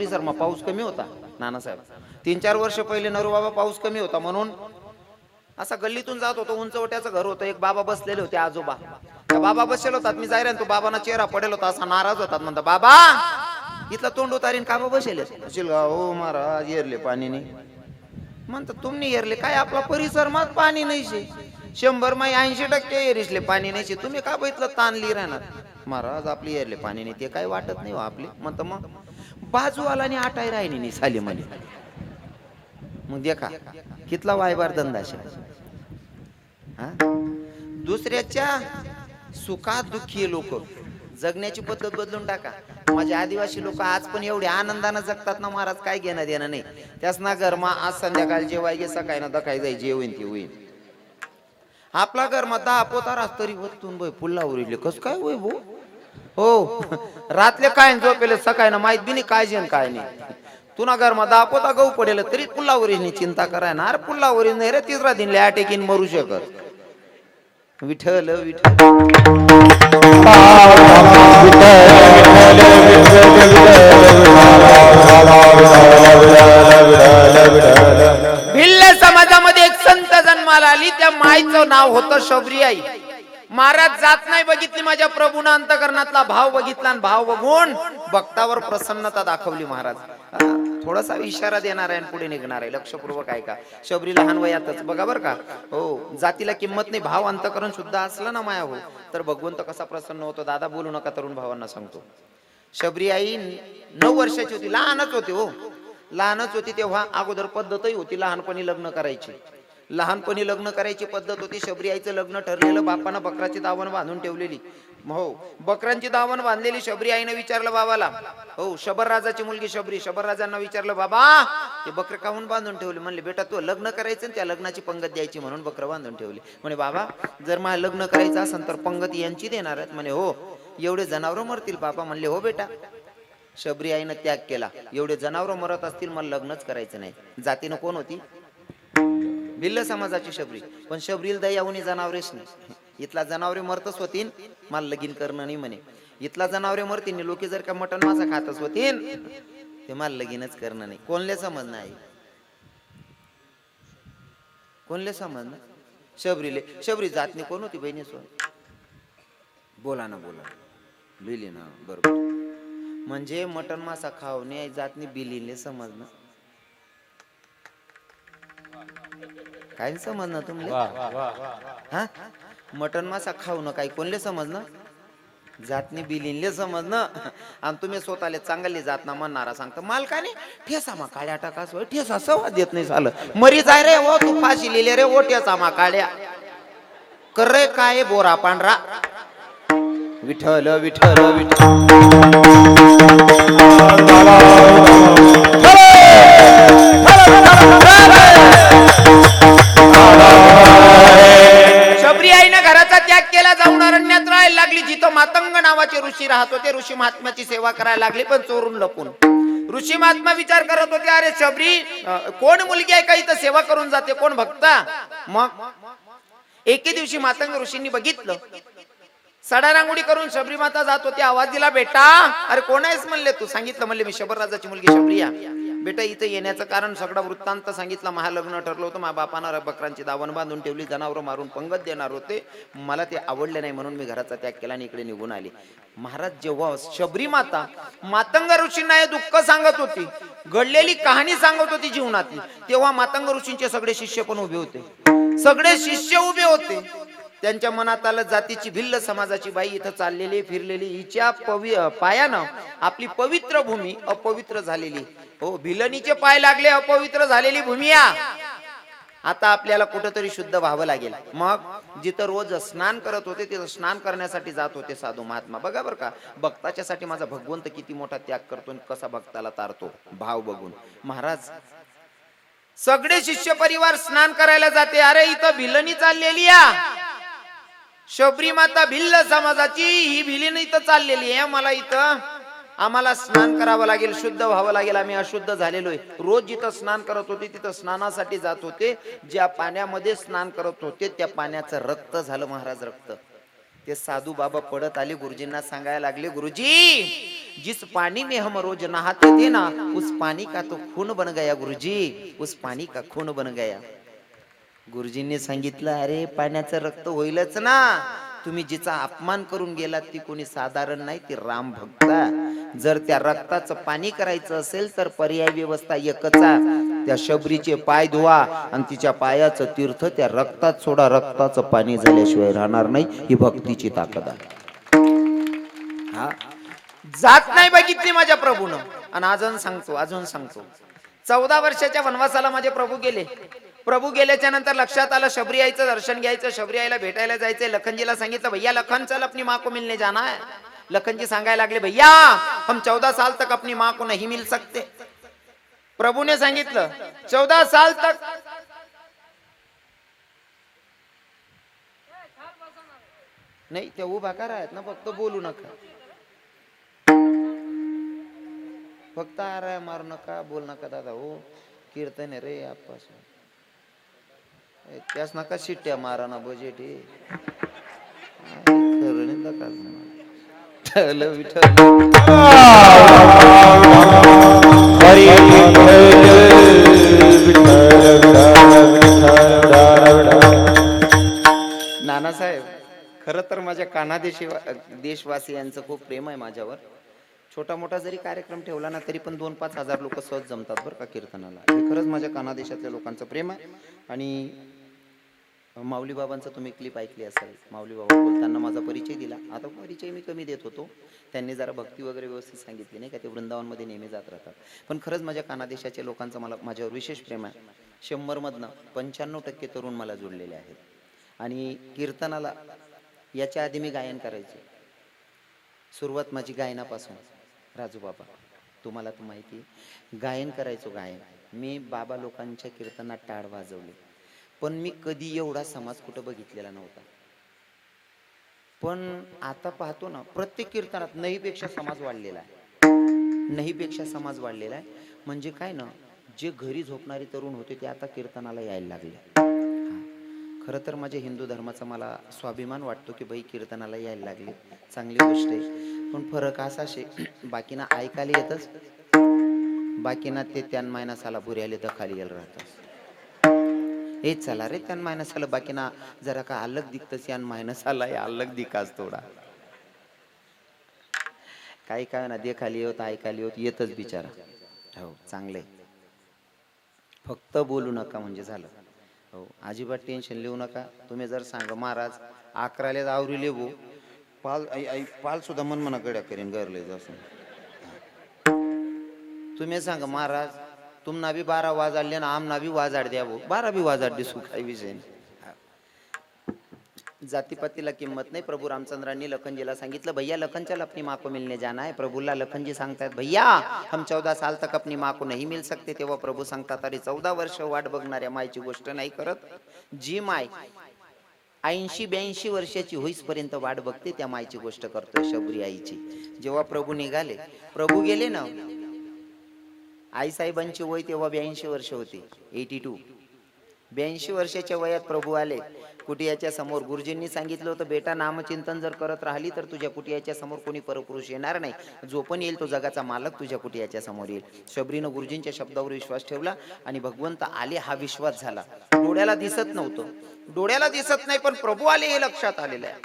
परिसरमा पाऊस कमी होता नानासाहेब. तीन चार वर्ष पहिले नरू बाबा पाऊस कमी होता म्हणून असा गल्लीतून जात होतो उंचवट्याचं घर होतं एक बाबा बसलेले होते आजोबा. त्या बाबा बसलेले होतात मी जायला तो बाबाना चेहरा पडेल होता असा नाराज होतात म्हणता बाबा इथला तोंड उतारीन का बा बसेल? हो महाराज येरले पाणी नाही म्हणतात तुम्ही येरले काय आपला परिसर मग पाणी नाही शे शंभर माई ऐंशी टक्के एरिसले पाणी नाही शे तुम्ही का बघितलं ताणली राहणार महाराज आपली येरले पाणी नाही ते काय वाटत नाही हो आपले. म्हणतं मग बाजूवाला आणि आटाय राहिनी नाही साली म्हणे. मग देखा कितला वायबार धंदा हा? दुसऱ्याच्या सुखात दुःखी लोक. जगण्याची पद्धत बदलून टाका. माझे आदिवासी लोक आज पण एवढे आनंदानं जगतात ना महाराज काय घेणं देणं नाही. त्याच ना गरमा आज संध्याकाळ जेवाय गे सकाळी ना दखाय जाय जे होईन ते होईन. आपला गरमा दहा पोतार तरी वस्तून बाई पुल्ला उरिले कस काय होय भाऊ? हो. रातले काय झोपेले सकाळी ना माहीत बी नाही काय काय नाही. तुना घरमा दहा दापोता गहू पडेल तरी पुल्ला चिंता कराय ना. अरे पुल्ला नाही रे तिसरा दिन अटेकीन मरू शकत. विठल विठ्ठल. भिल्ल समाजामध्ये एक संत जन्माला आली त्या माईचं नाव होतं शबरी आई. महाराज जात नाही बघितली माझ्या प्रभून अंतकरणातला भाव बघितला आणि भाव बघून भक्तावर प्रसन्नता दाखवली महाराज. थोडासा इशारा देणार आहे आणि पुढे निघणार आहे. लक्षपूर्वक आहे का शबरी लहान वयातच. बघा बरं का? हो जातीला किंमत नाही भाव अंतकरण सुद्धा असलं ना माया हो. तर भगवंत कसा प्रसन्न होतो? दादा बोलू नका तरुण भावांना सांगतो. शबरी आई नऊ वर्षाची होती. लहानच होती हो. लहानच होती तेव्हा अगोदर पद्धतही होती लहानपणी लग्न करायची. लहानपणी लग्न करायची पद्धत होती. शबरी आईचं लग्न ठरलेलं. बापानं बकराची दावण बांधून ठेवलेली. हो. बकरांची दावण बांधलेली शबरी आईनं विचारलं बाबाला. हो शबर राजाची मुलगी शबरी. शबर राजांना विचारलं बाबा ते बकर काहून बांधून ठेवले? म्हणले बेटा तू लग्न करायचं त्या लग्नाची पंगत द्यायची म्हणून बकर बांधून ठेवली. म्हणे बाबा जर मला लग्न करायचं असेल तर पंगत यांची देणार आहेत. म्हणे हो एवढे जनावर मरतील बाबा. म्हणले हो बेटा. शबरी आईनं त्याग केला. एवढे जनावर मरत असतील मला लग्नच करायचं नाही. जातीनं कोण होती? भिल्ल समाजाची शबरी. पण शबरील दयावणी जनावरेच नाही. इथला जनावरे मरतच होतीन मला लगीन करणं नाही म्हणे. इथला जनावरे मरतीन लोक जर का मटण मासा खातच होतीन ते मला लगीनच करणं नाही. कोणले समज नाही कोणले समज ना शबरीले. शबरी जातनी कोण होती बहिणी सोन बोला ना बोला लिहिली ना बरोबर. म्हणजे मटण मासा खावणे जातनी बिलीने समजणं काय समजणं तुम्हाला हा? मटन मासा खाऊ काही कोणले समजणं? जातनी बिलिनले समजणं. आणि तुम्ही स्वतःले चांगली जात ना म्हणणारा सांगता मालकाने ठेसा मा काळ्या टाकास ठेसा सवा देत नाही झालं. मरी जाय रे ओ तू फाशी लिहिले रे ओ ठेसा मा काळ्या कर रे काय बोरा पांढरा. विठ्ठल विठ्ठल विठ्ठल. ऋषी राहत होते ऋषी महात्म्याची सेवा करायला लागली पण चोरून लपून. ऋषी महात्मा विचार करत होते अरे शबरी कोण मुलगी आहे का इथं सेवा करून जाते? कोण भक्ता? मग एके दिवशी मातंग ऋषींनी बघितलं. सडा रांगोळी करून शबरी माता जात होती आवाज दिला बेटा अरे कोण आहेस? म्हणले तू सांगितलं म्हणले मी शबर राजाची मुलगी शबरिया बेटा इथं येण्याचं कारण सगळा वृत्तांत सांगितला. महालग्न ठरलं होतं. माझ्या बापानं बकरांची दावण बांधून ठेवली. जनावरं मारून पंगत देणार होते. मला ते आवडले नाही म्हणून मी घराचा त्याग केला आणि इकडे निघून आले. महाराज जेव्हा शबरी माता मातंग ऋषींना हे दुःख सांगत होती घडलेली कहाणी सांगत होती जीवनातली तेव्हा मातंग ऋषींचे सगळे शिष्य पण उभे होते? सगळे शिष्य उभे होते. त्यांच्या मनात आलं जातीची भिल्ल समाजाची बाई इथं चाललेली फिरलेली. हिच्या पवि पायानं आपली पवित्र भूमी अपवित्र झालेली. हो भिलनीचे पाय लागले अपवित्र झालेली भूमी या आता आपल्याला कुठंतरी शुद्ध व्हावं लागेल. मग जिथं रोज स्नान करत होते तिथं स्नान करण्यासाठी जात होते साधू महात्मा. बघा बरं का भक्ताच्यासाठी माझा भगवंत किती मोठा त्याग करतो आणि कसा भक्ताला तारतो. भाव बघून. महाराज सगळे शिष्य परिवार स्नान करायला जाते. अरे इथं भिलनी चाललेली या. शबरी माता भिल्ल समाजाची ही भिलीन इथं चाललेली आहे. मला इथं आम्हाला स्नान करावं लागेल शुद्ध व्हावं लागेल. आम्ही अशुद्ध झालेलो आहे रोज जिथं स्नान करत होते तिथं स्नानासाठी जात होते. ज्या पाण्यामध्ये स्नान करत होते त्या पाण्याचं रक्त झालं महाराज रक्त. ते साधू बाबा पडत आले गुरुजींना सांगायला लागले गुरुजी जिस पाणी में हम रोज नहाते थे ना उस पाणी का तो खून बन गया गुरुजी. उस पाणी का खून बन गया. गुरुजींनी सांगितलं अरे पाण्याचं रक्त होईलच ना. तुम्ही जिचा अपमान करून गेलात ती कोणी साधारण नाही ती राम भक्ता. जर त्या रक्ताचं पाणी करायचं असेल तर पर्याय व्यवस्था एकच त्या शबरीचे पाय धुवा आणि तिच्या पायाचं तीर्थ त्या रक्तात सोडा. रक्ताचं पाणी झाल्याशिवाय राहणार नाही ही भक्तीची ताकद आहे. हा? जात नाही बघितली माझ्या प्रभून. आणि अजून सांगतो अजून सांगतो. चौदा वर्षाच्या वनवासाला माझे प्रभू गेले. प्रभू गेल्याच्यानंतर लक्षात आलं शबरी आईचं दर्शन घ्यायचं शबरी आईला भेटायला जायचंय. लखनजीला सांगितलं भैया लखन चल आपली माँ मिलने जाना है. लखनजी सांगायला लागले भैया हम चौदह साल तक अपनी माँ को नहीं मिल सकते। प्रभू ने सांगितलं चौदह साल तक। नाही ते उभा आहेत ना फक्त बोलू नका। फक्त आराय मारू नका बोल नका दादा हो. कीर्तन रे आपास त्याच नका शिट्ट्या मारा ना बजेट हे ठेवलं विठ्ठल. नानासाहेब खरं तर माझ्या कानादेशी देशवासियांचं खूप प्रेम आहे माझ्यावर. छोटा मोठा जरी कार्यक्रम ठेवला ना तरी पण दोन पाच हजार लोक सहज जमतात बरं का कीर्तनाला. हे खरंच माझ्या कानादेशातल्या लोकांचं प्रेम आहे. आणि माऊली बाबांचा तुम्ही क्लिप ऐकली असेल माऊली बाबा बोलताना माझा परिचय दिला. आता परिचय मी कमी देत होतो. त्यांनी जरा भक्ती वगैरे व्यवस्थित सांगितली नाही का? ते वृंदावनमध्ये नेहमी जात राहतात. पण खरंच माझ्या कानादेशाच्या लोकांचं मला माझ्यावर विशेष प्रेम आहे. शंभरमधनं पंच्याण्णव टक्के तरुण मला जोडलेले आहेत. आणि कीर्तनाला याच्या आधी मी गायन करायचे. सुरुवात माझी गायनापासून. राजू बाबा तुम्हाला तर माहिती गायन करायचो गायन. मी बाबा लोकांच्या कीर्तनात टाळ वाजवले. पण मी कधी एवढा समाज कुठं बघितलेला नव्हता. पण आता पाहतो ना प्रत्येक कीर्तनात नहीपेक्षा समाज वाढलेला आहे. नहीपेक्षा समाज वाढलेला आहे. म्हणजे काय ना जे घरी झोपणारे तरुण होते ते आता कीर्तनाला यायला लागले. हा. खरं तर माझ्या हिंदू धर्माचा मला स्वाभिमान वाटतो की बाई कीर्तनाला यायला लागले. चांगली गोष्ट आहे. पण फरक असा शे बाकीना ऐकायला येतच. बाकीना ते त्यान मायनासाला बुऱ्याले दखाली यायला राहतात हे चला रे त्यान मायनसाला बाकीना जरा का अलग दिखतस यान मायनसाला हे अलग दिकाच थोडा. काही काय ना देखाली होत ऐकाली होत येतच बिचारा. हो चांगले फक्त बोलू नका म्हणजे झालं. हो अजिबात टेन्शन लिहू नका. तुम्ही जर सांगा महाराज अकराले आवरी लिहू. पाल आई आई पाल सुद्धा मन मना गड्या करीन गरले जसं तुम्ही सांगा महाराज तुमना बी बारा वाजाडले ना आमना बी वाजाड द्या भाऊ बारा बी वाजाड दिसू काही विषय जातीपातीला किंमत नाही. प्रभू रामचंद्रांनी लखनजीला सांगितलं भैया लखन चल अपनी माँ को मिलने जाना है. प्रभूला लखनजी सांगतायत भैया हम चौदा साल तक अपनी माँ को मिल सकते. तेव्हा प्रभू सांगतात अरे चौदा वर्ष वाट बघणाऱ्या मायची गोष्ट नाही करत. जी माय ऐंशी ब्याऐंशी वर्षाची होईसपर्यंत वाट बघते त्या मायची गोष्ट करतोय शबरी आईची. जेव्हा प्रभू निघाले प्रभू गेले ना आई साहेबांची वय तेव्हा ब्याऐंशी वर्ष होती. Eighty two. ब्याऐंशी वर्षाच्या वयात प्रभू आले. कुटियाच्या समोर गुरुजींनी सांगितलं होतं बेटा नामचिंतन जर करत राहिली तर तुझ्या कुटियाच्या समोर कोणी परपुरुष येणार नाही. जो पण येईल तो जगाचा मालक तुझ्या कुटियाच्या समोर येईल. शबरीनं गुरुजींच्या शब्दावर विश्वास ठेवला आणि भगवंत आले हा विश्वास झाला. डोळ्याला दिसत नव्हतं. डोळ्याला दिसत नाही पण प्रभू आले हे लक्षात आलेलं आहे.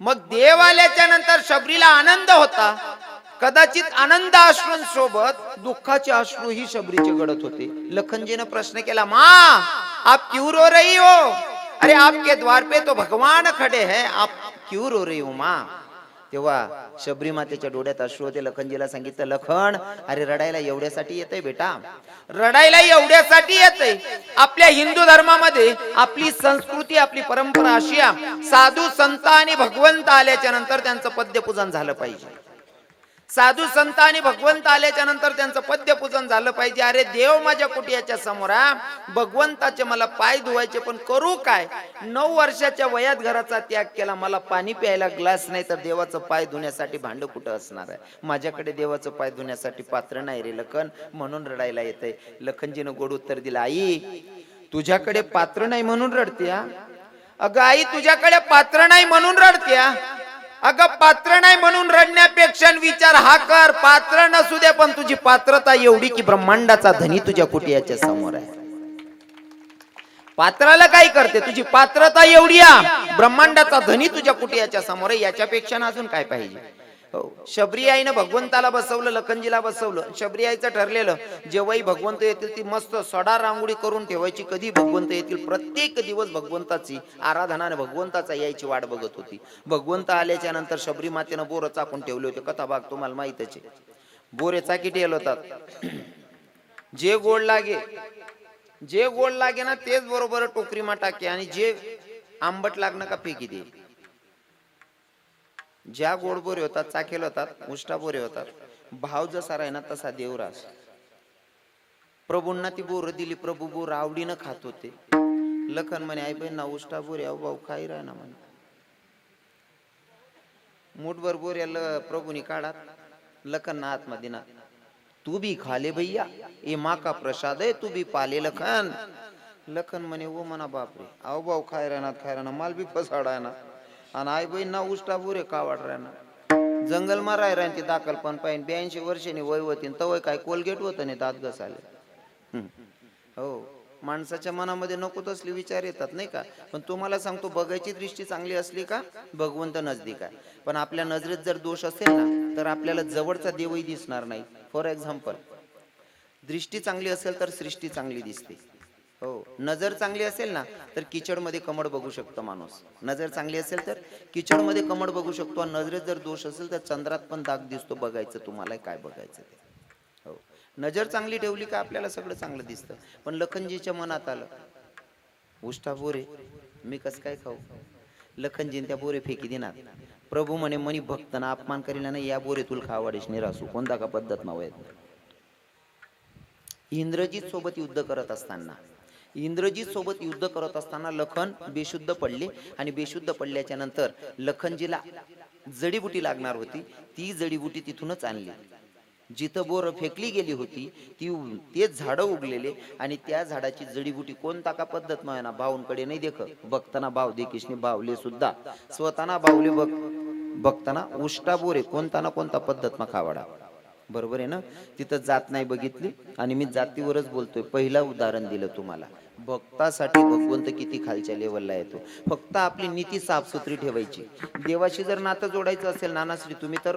मग देव आल्याच्यानंतर शबरीला आनंद होता. कदाचित आनंद सोबत दुःखाचे अश्रू ही शबरीचे गडत होते. लखनजीनं प्रश्न केला मा आप क्यों रो रही हो? अरे आपके द्वार पे तो भगवान खडे है। आप क्यों रो रही हो मा? तेव्हा शबरी मातेच्या डोळ्यात अश्रू होते. लखनजीला सांगितलं लखन अरे रडायला एवढ्यासाठी येतंय बेटा. रडायला एवढ्यासाठी येतंय. आपल्या हिंदू धर्मामध्ये आपली संस्कृती आपली परंपरा अशी आहे. साधू संत आणि भगवंत आल्याच्यानंतर त्यांचं पद्यपूजन झालं पाहिजे. साधू संत आणि भगवंत आल्याच्यानंतर त्यांचं पद्यपूजन झालं पाहिजे. अरे देव माझ्या कुटियाच्या समोर भगवंताचे मला पाय धुवायचे पण करू काय? नऊ वर्षाच्या वयात घराचा त्याग केला. मला पाणी प्यायला ग्लास नाही तर देवाचं पाय धुण्यासाठी भांड कुठं असणार आहे? माझ्याकडे देवाचं पाय धुण्यासाठी पात्र नाही रे लखन. म्हणून रडायला येतंय. लखनजीनं गोड उत्तर दिलं आई तुझ्याकडे पात्र नाही म्हणून रडते अगं आई तुझ्याकडे पात्र नाही म्हणून रडत्या? अगं पात्र नाही म्हणून रडण्यापेक्षा विचार हा कर. पात्र नसू दे पण तुझी पात्रता एवढी की ब्रह्मांडाचा धनी तुझ्या कुटियाच्या समोर आहे. पात्राला काय करते? तुझी पात्रता एवढी आहे. ब्रह्मांडाचा धनी तुझ्या कुटियाच्या समोर आहे. याच्यापेक्षा अजून काय पाहिजे? शबरी आईनं भगवंताला बसवलं लखनजीला बसवलं शबरी आईचं ठरलेलं जेव्हाही भगवंत येतील ती मस्त सडा रांगोळी करून ठेवायची. कधी भगवंत येतील? प्रत्येक दिवस भगवंताची आराधनाने भगवंताचा यायची वाट बघत होती. भगवंत आल्याच्यानंतर शबरी मातेनं बोरं चाकून ठेवले होते. कथा भाग तुम्हाला माहितच आहे. बोरे चाकी ठेल होतात. जे गोड लागे जे गोड लागे ना तेच बरोबर टोकरीमा टाके आणि जे आंबट लागणं का फेकी दे. ज्या गोड बोरे होतात चाखेल होतात उष्टा बोरे होतात. भाव जसा राही ना तसा देवरास प्रभूंना ती बोर दिली प्रभू बोर आवडीनं खात होते. लखन म्हणे आई बहीण ना उष्टा बोरे अहो भाऊ खाई राह ना म्हणे. मुठभर बोऱ्याला प्रभूनी काढात. लखन ना आत्मा ना तू भी खाले भैया ए माका प्रसाद आहे तू भी पाले लखन. लखन म्हणे ओ म्हणा बापरे अहो भाऊ खाय राहणार खाय राहणार माल बी फसाडाय ना आणि आई बहीण ना उष्टा बुरे का राहणार जंगल मा राय राहते दाखल पण पाहिजे ब्याऐंशी वर्षांनी वय होतीन तवय काय कोलगेट होत नाही दात घसाले हो माणसाच्या मनामध्ये नको तसले विचार येतात नाही का? पण तुम्हाला सांगतो बघायची दृष्टी चांगली असली का? भगवंत नजदीक आहे. पण आपल्या नजरेत जर दोष असेल ना तर आपल्याला जवळचा देवही दिसणार नाही. फॉर एक्झाम्पल दृष्टी चांगली असेल तर सृष्टी चांगली दिसते. हो. नजर चांगली असेल ना तर किचडमध्ये कमळ बघू शकतो माणूस. नजर चांगली असेल तर किचडमध्ये कमळ बघू शकतो. आणि नजरेत जर दोष असेल तर चंद्रात पण दाग दिसतो बघायचं तुम्हाला काय बघायचं ते. हो. नजर चांगली ठेवली का आपल्याला सगळं चांगलं दिसतं. पण लखनजीच्या मनात आलं उष्टा बोरे मी कस काय खाऊ? लखनजीन त्या बोरे फेकी देणार. प्रभू म्हणे मनी भक्तना अपमान करील नाही या बोरे तुला खावाडेश निरासू. कोणता का पद्धत नाव इंद्रजीत सोबत युद्ध करत असताना इंद्रजीत सोबत युद्ध करत असताना लखन बेशुद्ध पडले आणि बेशुद्ध पडल्याच्या नंतर लखनजीला जडीबुटी लागणार होती. ती जडीबुटी तिथूनच आणली. जिथं बोर फेकली गेली होती ती ते झाडं उगलेले आणि त्या झाडाची जडीबुटी कोणता का पद्धत ना भाऊंकडे नाही देख बघताना भाव देखिशने भावले सुद्धा. स्वतःना भावले बघ बघताना उष्टा बोरे कोणता ना कोणता पद्धत ना खावाडा. बरोबर आहे ना? तिथं जात नाही बघितली आणि मी जातीवरच बोलतोय. पहिला उदाहरण दिलं तुम्हाला. भक्तासाठी भगवंत किती खालच्या लेवलला येतो. फक्त आपली नीती साफसुथरी ठेवायची. देवाशी जर नातं जोडायचं असेल नानाश्री तुम्ही तर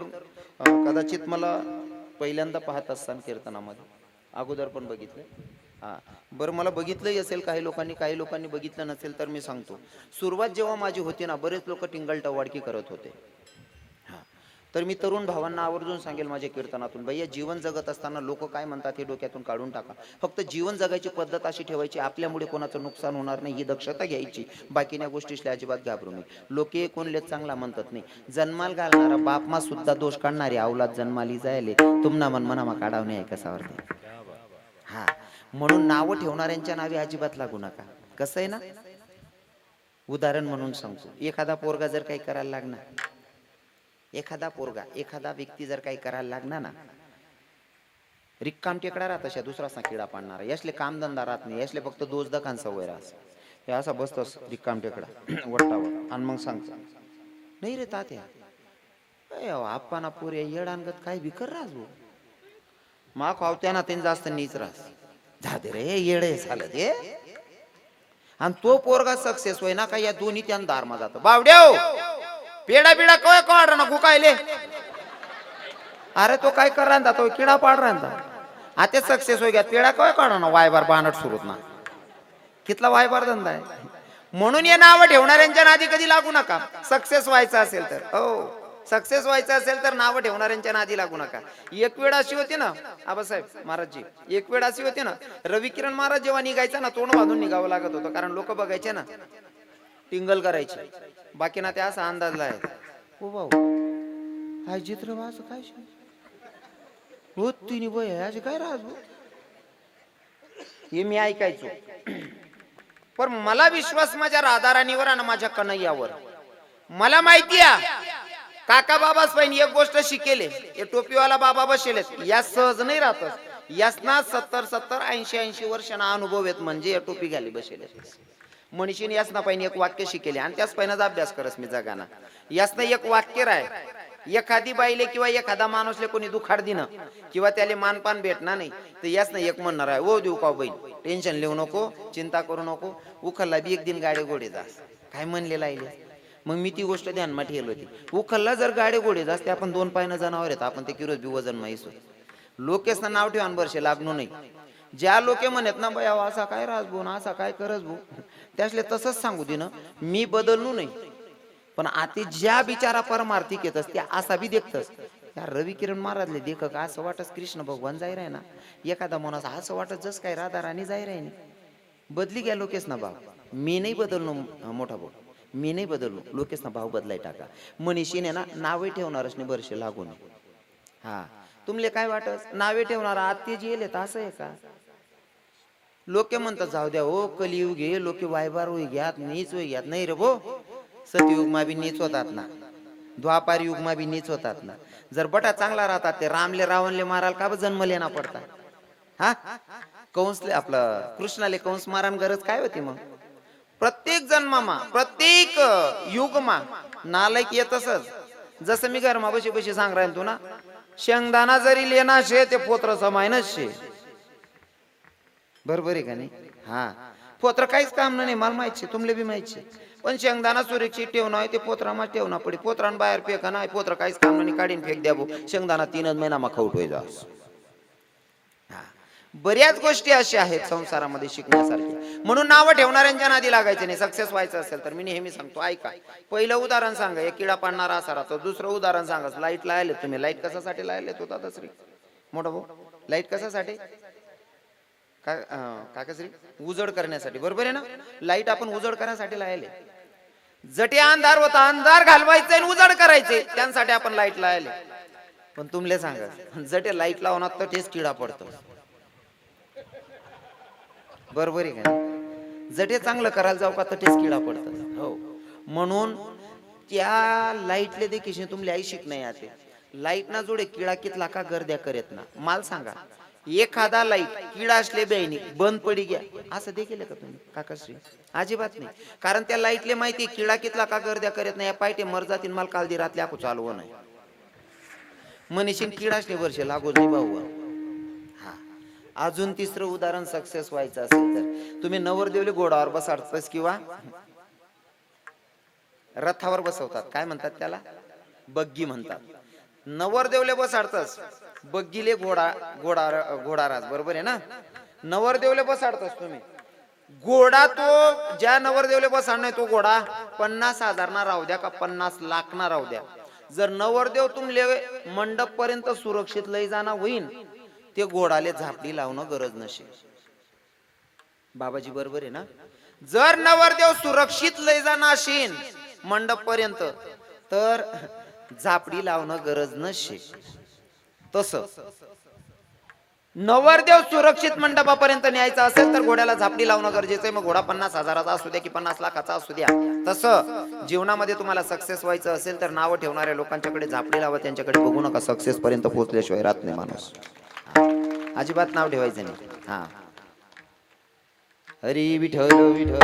कदाचित मला पहिल्यांदा पाहत असताना कीर्तनामध्ये. अगोदर पण बघितलं. हा. बरं मला बघितलंही असेल काही लोकांनी काही लोकांनी बघितलं नसेल तर मी सांगतो. सुरुवात जेव्हा माझी होती ना बरेच लोक टिंगल टवाडकी करत होते. तर मी तरुण भावांना आवर्जून सांगेल माझ्या कीर्तनातून भैया जीवन जगत असताना लोक काय म्हणतात हे डोक्यातून काढून टाका. फक्त जीवन जगायची पद्धत अशी ठेवायची आपल्यामुळे कोणाचं नुकसान होणार नाही ही दक्षता घ्यायची. बाकीच्या गोष्टीशी अजिबात घाबरू नये. लोके कोणले चांगला म्हणतात नाही. जन्माल घालणारा बापमा सुद्धा दोष काढणारी अवलाद जन्माली जायले. तुमना मन मनामा काढावणे आहे कसावर हा. म्हणून नावं ठेवणाऱ्यांच्या नावे अजिबात लागू नका. कसं आहे ना? उदाहरण म्हणून सांगतो. एखादा पोरगा जर काही करायला लागणार एखादा पोरगा एखादा व्यक्ती जर काही करायला लागला ना रिक्काम टेकडा राहत अशा दुसरा किडा पाडणारा. यासले कामधंदा राहत नाही यासले फक्त दोष दखान सवय राहत हे असा बसतोस रिक्काम टेकडा वट्टावर. आणि मग सांग. नाही रे तात्या. आप्पाना पोरे येडानगत काय बिकर राहतो मा खावत्याना त्यांनी जास्त नीच राहस. झाले रे येड झालं ते. आणि तो पोरगा सक्सेस होय ना का या दोन्ही त्यांना दारमा जातो. बावड्याव! पेडा बिडा काय काढ ना गुकायले अरे तो काय कर तो किडा पाड राहता आता सक्सेस हो गया पेडा काय काढ ना वायबार बानट सुरूत ना. कितला वायबार धंदा आहे. म्हणून या नावं ठेवणाऱ्यांच्या नादी कधी लागू नका. सक्सेस व्हायचं असेल तर. हो. सक्सेस व्हायचं असेल तर नावं ठेवणाऱ्यांच्या नादी लागू नका. एक वेळ अशी होती ना आबासाहेब महाराजजी एक वेळ अशी होती ना रवी किरण महाराज जेव्हा निघायचा ना तोंड बांधून निघावं लागत होतं. कारण लोक बघायचे ना टिंगल करायचे. बाकी ना ते असा अंदाजला आहे हो भाऊ. काय चित्र वाच काय? हो तिने बय याचे काय राज हो? हे मी ऐकायचो. पण मला विश्वास माझ्या राधाराणीवर आणि माझ्या कन्हैयावर. मला माहिती आहे काका बाबाच पण एक गोष्ट शिकेले. हे टोपीवाला बाबा बसेले या सहज नाही राहत यासना सत्तर सत्तर ऐंशी ऐंशी वर्षांना अनुभव आहेत म्हणजे या टोपी घाली बसेले मनीषीने यासना पाहिजे एक वाक्य शिकेले आणि त्याच पहिलाच अभ्यास करस मी जगाना. यासना एक वाक्य राय एखादी बाईले किंवा एखादा माणूसले कोणी दुखाड दिनं किंवा त्याला मानपान भेटणार नाही तर यासना एक म्हणणार आहे ओ देऊ का बहीण टेन्शन लिहू नको चिंता करू नको उखलला बी एक दिन गाडे गोडे जास. काय म्हणलेलं आहे मग मी ती गोष्ट ध्यानमा ठेवली होती. उखलला जर गाडे गोडे जास ते आपण दोन पायनं जनावर आहेत आपण ते किरोज बी वजन माहिसो लोकेसना नाव ठेवा वर्षे लागणू नाही ज्या लोके म्हणत ना बया असा काय राजभू ना असा काय करस भू? त्यासले तसंच सांगू दे ना मी बदललो नाही. पण आता ज्या बिचारा परमार्थिक येतस त्या असा बी देखतस. त्या रवी किरण महाराजले देख का असं वाटत कृष्ण भगवान जाय राय ना एखादा मनास असं वाटत जस काय राधा राणी जाय राय बदली घ्या लोकेश ना भाव. मी नाही बदललो मोठा भाऊ. मी नाही बदललो लोकेश ना भाव बदलाय टाका. मनीषीने ना नावे ठेवणारच नाही वर्षे लागून. हा. तुमले काय वाटत नावे ठेवणार आत्ते जे येले असं आहे का? लोक म्हणतात जाऊ द्या हो कलियुग हे लोक वायबार होई घ्यात नीच होई घ्यात. नाही रे भो सतयुग मा बी नीच होतात ना. द्वापार युग मा बी नीच होतात ना. जर बटा चांगला राहतात ते रामले रावणले माराल का जन्म लेना ना पडतात? हा? कंसले आपलं कृष्णाले कंस मारान गरज काय होती मग? प्रत्येक जन्मामा प्रत्येक युगमा नालायक येतसच. जसं मी घरमा बशी बशी सांग राहील तू ना शेंगदाणा जरी लेना शे ते पोत्र समायनच शे बरोबर आहे का नाही? हा. पोत्र काहीच काम नाही मला माहीत तुमले बी माहिती पण शेंगदाणा सुरक्षित ठेवणं आहे ते पोत्रामा ठेवणं पडे. पोत्रान बाहेर फेका नाही पोत्र काहीच काम नाही काढीन फेक द्या शेंगदाणा तीनच महिना मग खाऊ जास बऱ्याच गोष्टी अशा आहेत संसारामध्ये शिकण्यासारख्या. म्हणून नावं ठेवणाऱ्यांच्या नादी लागायचे नाही. सक्सेस व्हायचं असेल तर मी नेहमी सांगतो ऐका. पहिलं उदाहरण सांगा एक किडा पाडणारा असा दुसरं उदाहरण सांगा लाइट लायले तुम्ही. लाइट कशासाठी लायले तो दादाश्री मोठा भाऊ लाइट कशासाठी? काय काकाश्री उजड करण्यासाठी. बरोबर आहे ना? लाइट आपण उजड करण्यासाठी लायले. जटे अंधार होता अंधार घालवायचे आणि उजड करायचे. त्यांसाठी आपण लाइट लायले. पण तुमले सांगा जटे लाइट लावणार तर तेच किडा पडतो. बरोबर आहे का जटे चांगलं करायला जाऊ का तर तेच किडा पडतो हो. म्हणून त्या लाईटले देखील तुमले आई शिक नाही आते लाइट ना जोडे किडा कितला का गर्द्या करेत ना? माल सांगा. एखादा लाइट किडा असले बहिणी बंद पडी घ्या. असं देखील का तुम्ही काकाश्री? अजिबात नाही. कारण त्या लाईटले माहिती किडा कितला का गर्द्या करत नाही पायटे मर जातील मला काल दी रात्री आखू चालू नाही मनीषीन किडा असले वर्ष लागू नाही भाऊ. हा. अजून तिसरं उदाहरण सक्सेस व्हायचं असेल तर. तुम्ही नवरदेवले घोडावर बसाडतस किंवा रथावर बसवतात. काय म्हणतात त्याला? बग्गी म्हणतात. नवरदेवले बसाडतस. बग्गीले घोडा घोडा घोडाराज बरोबर आहे ना? नवरदेवले बसाडतस तुम्ही. घोडा तो ज्या नवरदेवले बसाडणार तो घोडा पन्नास हजार ना राहू द्या का पन्नास लाख ना राहू द्या. जर नवरदेव तुमले मंडप पर्यंत सुरक्षित लय जाणं होईन ते घोडाले झापडी लावणं गरज नसे बाबाजी बरोबर आहे ना? जर नवरदेव सुरक्षित लय जाणं असेल मंडप पर्यंत तर झापडी लावणं गरज नसे तस. नवरदेव सुरक्षित मंडपापर्यंत न्यायचा असेल तर घोड्याला झापडी लावणं गरजेचं आहे. मग घोडा पन्नास हजाराचा असू द्या की पन्नास लाखाचा असू द्या. तसं जीवनामध्ये तुम्हाला सक्सेस व्हायचं असेल तर नावं ठेवणाऱ्या लोकांच्याकडे झापडी लावा त्यांच्याकडे बघू नका. सक्सेस पर्यंत पोहोचल्याशिवाय राहत नाही माणूस. अजिबात नाव ठेवायचं नाही. हा. हरी विठल विठल